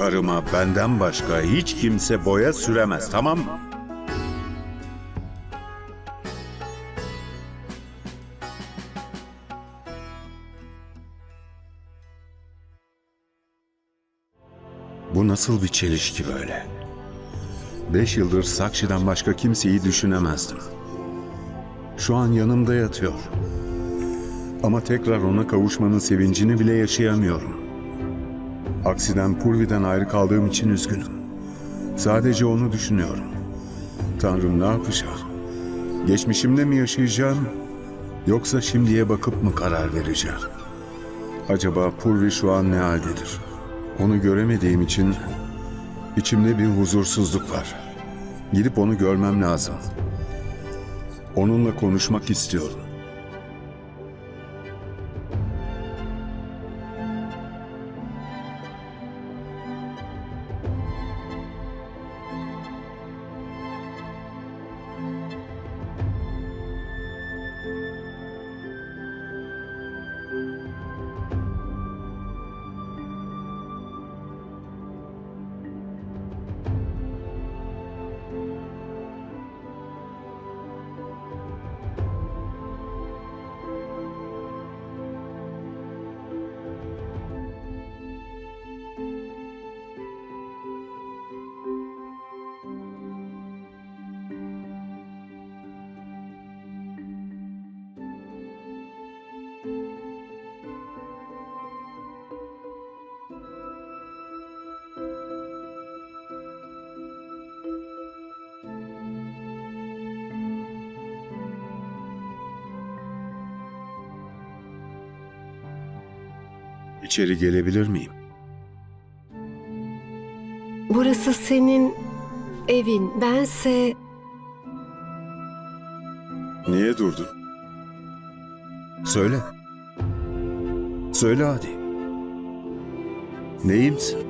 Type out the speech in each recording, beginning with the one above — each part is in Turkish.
Karıma benden başka hiç kimse boya süremez tamam mı? Bu nasıl bir çelişki böyle? Beş yıldır Sakşi'den başka kimseyi düşünemezdim. Şu an yanımda yatıyor. Ama tekrar ona kavuşmanın sevincini bile yaşayamıyorum. Aksiden Purvi'den ayrı kaldığım için üzgünüm. Sadece onu düşünüyorum. Tanrım ne yapacağım? Geçmişimde mi yaşayacağım? Yoksa şimdiye bakıp mı karar vereceğim? Acaba Purvi şu an ne haldedir? Onu göremediğim için içimde bir huzursuzluk var. Gidip onu görmem lazım. Onunla konuşmak istiyorum. İçeri gelebilir miyim? Burası senin evin. Bense Niye durdun? Söyle. Söyle hadi. Neyimsin?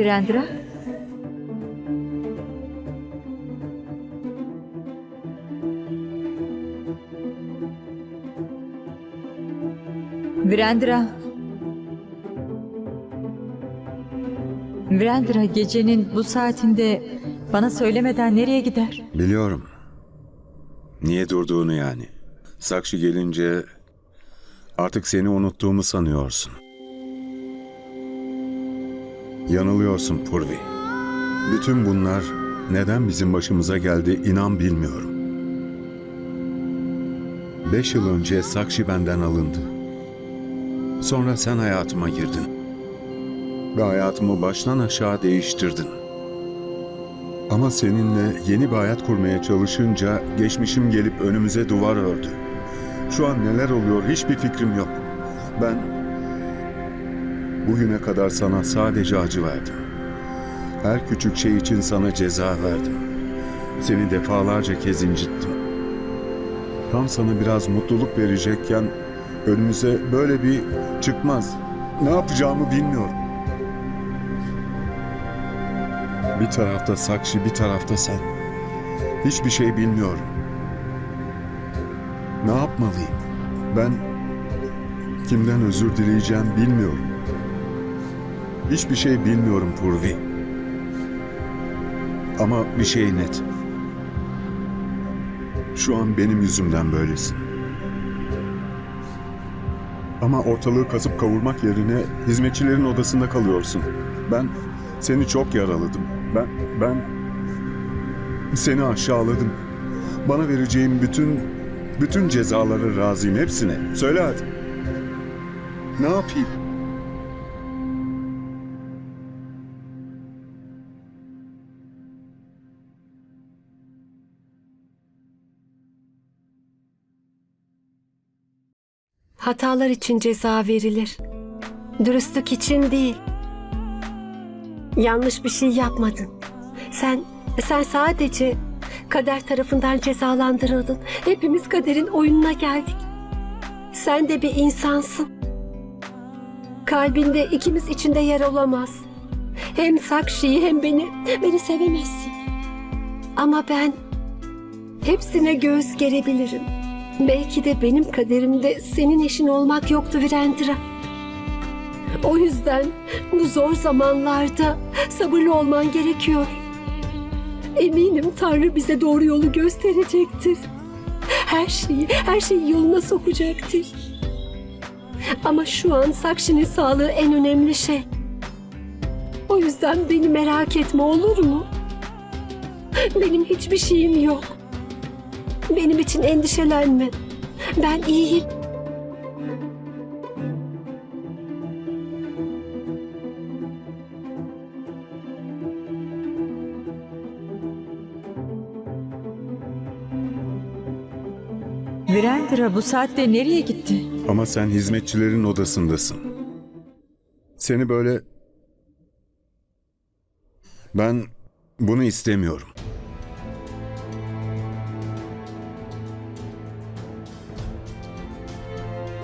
Virendra? Virendra. Virendra gecenin bu saatinde bana söylemeden nereye gider? Biliyorum. Niye durduğunu yani. Sakşı gelince artık seni unuttuğumu sanıyorsun. Yanılıyorsun Purvi. Bütün bunlar neden bizim başımıza geldi inan bilmiyorum. Beş yıl önce Sakşi benden alındı. Sonra sen hayatıma girdin. Ve hayatımı baştan aşağı değiştirdin. Ama seninle yeni bir hayat kurmaya çalışınca geçmişim gelip önümüze duvar ördü. Şu an neler oluyor hiçbir fikrim yok. Ben bugüne kadar sana sadece acı verdim. Her küçük şey için sana ceza verdim. Seni defalarca kez incittim. Tam sana biraz mutluluk verecekken önümüze böyle bir çıkmaz. Ne yapacağımı bilmiyorum. Bir tarafta Sakşi, bir tarafta sen. Hiçbir şey bilmiyorum. Ne yapmalıyım? Ben kimden özür dileyeceğim bilmiyorum. Hiçbir şey bilmiyorum Purvi. Ama bir şey net. Şu an benim yüzümden böylesin. Ama ortalığı kasıp kavurmak yerine hizmetçilerin odasında kalıyorsun. Ben seni çok yaraladım. Ben ben seni aşağıladım. Bana vereceğim bütün bütün cezaları razıyım hepsine. Söyle hadi. Ne yapayım? Hatalar için ceza verilir. Dürüstlük için değil. Yanlış bir şey yapmadın. Sen sen sadece Kader tarafından cezalandırıldın. Hepimiz kaderin oyununa geldik. Sen de bir insansın. Kalbinde ikimiz içinde yer olamaz. Hem Sakşi'yi hem beni, beni sevemezsin. Ama ben hepsine göğüs gerebilirim. Belki de benim kaderimde senin eşin olmak yoktu Virendra. O yüzden bu zor zamanlarda sabırlı olman gerekiyor. Eminim Tanrı bize doğru yolu gösterecektir. Her şeyi, her şeyi yoluna sokacaktır. Ama şu an Sakşi'nin sağlığı en önemli şey. O yüzden beni merak etme olur mu? Benim hiçbir şeyim yok. Benim için endişelenme. Ben iyiyim. Virendra bu saatte nereye gitti? Ama sen hizmetçilerin odasındasın. Seni böyle... Ben bunu istemiyorum.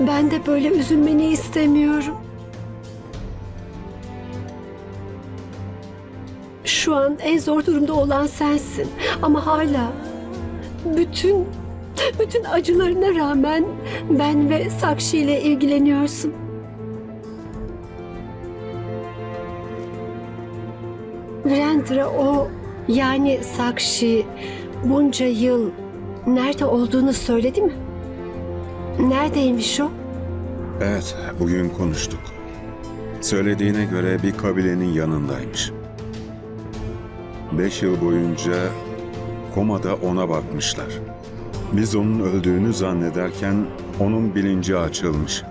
Ben de böyle üzülmeni istemiyorum. Şu an en zor durumda olan sensin ama hala bütün bütün acılarına rağmen ben ve Sakshi ile ilgileniyorsun. Virendra o yani Sakshi bunca yıl nerede olduğunu söyledi mi? Neredeymiş o? Evet, bugün konuştuk. Söylediğine göre bir kabilenin yanındaymış. Beş yıl boyunca komada ona bakmışlar. Biz onun öldüğünü zannederken onun bilinci açılmış.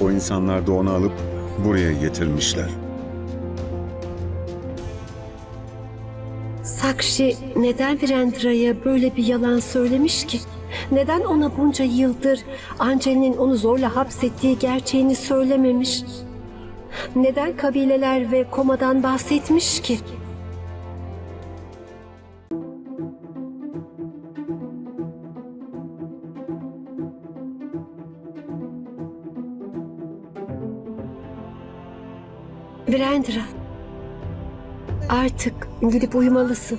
O insanlar da onu alıp buraya getirmişler. Sakshi neden Virendra'ya böyle bir yalan söylemiş ki? Neden ona bunca yıldır Anjali'nin onu zorla hapsettiği gerçeğini söylememiş? Neden kabileler ve komadan bahsetmiş ki? Virendra, artık gidip uyumalısın.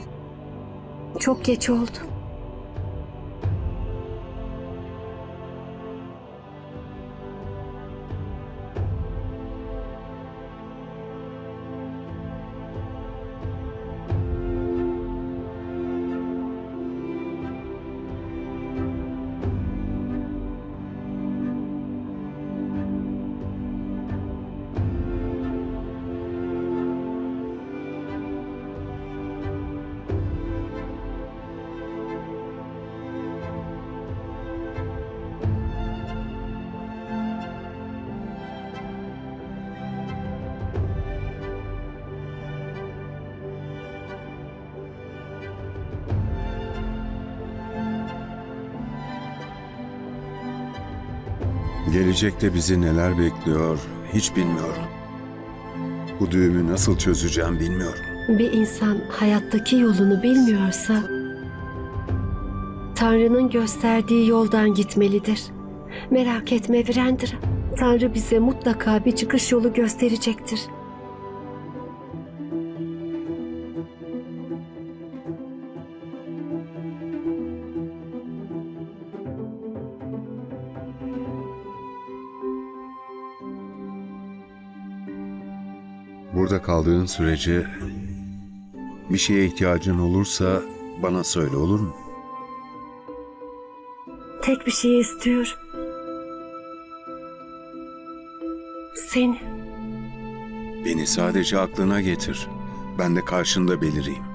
Çok geç oldu. Gelecekte bizi neler bekliyor hiç bilmiyorum. Bu düğümü nasıl çözeceğim bilmiyorum. Bir insan hayattaki yolunu bilmiyorsa Tanrı'nın gösterdiği yoldan gitmelidir. Merak etme Virendra. Tanrı bize mutlaka bir çıkış yolu gösterecektir. Burada kaldığın sürece bir şeye ihtiyacın olursa bana söyle olur mu? Tek bir şey istiyorum. Seni. Beni sadece aklına getir. Ben de karşında belireyim.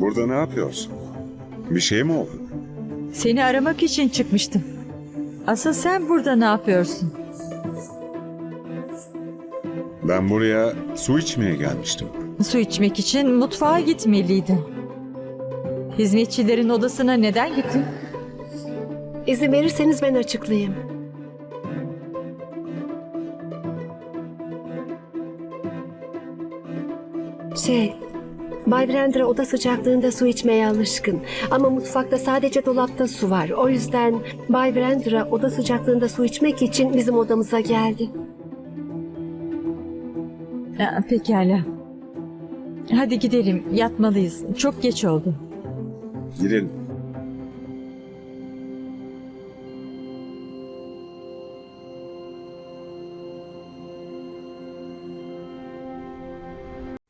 Burada ne yapıyorsun? Bir şey mi oldu? Seni aramak için çıkmıştım. Asıl sen burada ne yapıyorsun? Ben buraya su içmeye gelmiştim. Su içmek için mutfağa gitmeliydin. Hizmetçilerin odasına neden gittin? İzin verirseniz ben açıklayayım. Şey, Bay Brandra oda sıcaklığında su içmeye alışkın. Ama mutfakta sadece dolapta su var. O yüzden Bay Brandra oda sıcaklığında su içmek için bizim odamıza geldi. Aa, pekala. Hadi gidelim, yatmalıyız. Çok geç oldu. Gidelim.